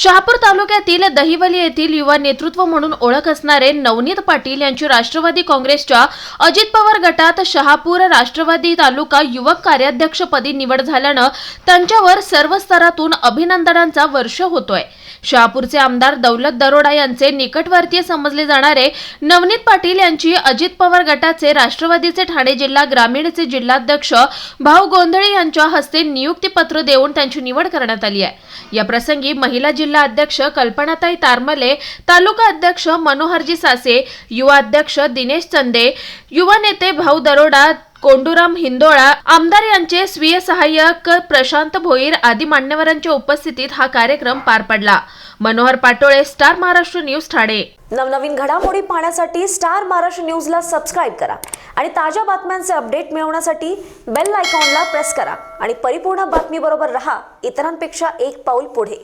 शहापूर तालुक्यातील दहिवली येथील युवा नेतृत्व म्हणून ओळख असणारे नवनीत पाटील यांची राष्ट्रवादी काँग्रेसच्या अजित पवार गटात शहापूर राष्ट्रवादी तालुका युवक कार्याध्यक्षपदी निवड झाल्यानं त्यांच्यावर सर्व स्तरातून अभिनंदनांचा वर्ष होतोय. शहापूरचे आमदार दौलत दरोडा यांचे निकटवर्तीय समजले जाणारे नवनीत पाटील यांची अजित पवार गटाचे राष्ट्रवादीचे ठाणे जिल्हा ग्रामीणचे जिल्हाध्यक्ष भाऊ गोंधळे यांच्या हस्ते नियुक्तीपत्र देऊन त्यांची निवड करण्यात आली आहे. या प्रसंगी महिला जिल्हा अध्यक्ष कल्पनाताई तारमले तालुका अध्यक्ष मनोहरजी सासे युवा अध्यक्ष दिनेश चंदे युवा नेते भाऊ दरोडा कोंडुराम हिंदोळा आमदार यांचे स्वीय सहाय्यक प्रशांत भोईर आदी मान्यवरांच्या उपस्थितीत हा कार्यक्रम पार पडला. Manohar Patole Star Maharashtra news Thane. नवनवीन घडामोडी पाहण्यासाठी स्टार महाराष्ट्र न्यूजला सबस्क्राईब करा आणि ताज्या बातम्यांचे अपडेट मिळवण्यासाठी बेल आयकॉनला प्रेस करा आणि परिपूर्ण बातमीबरोबर रहा. इतरांपेक्षा एक पाऊल पुढे.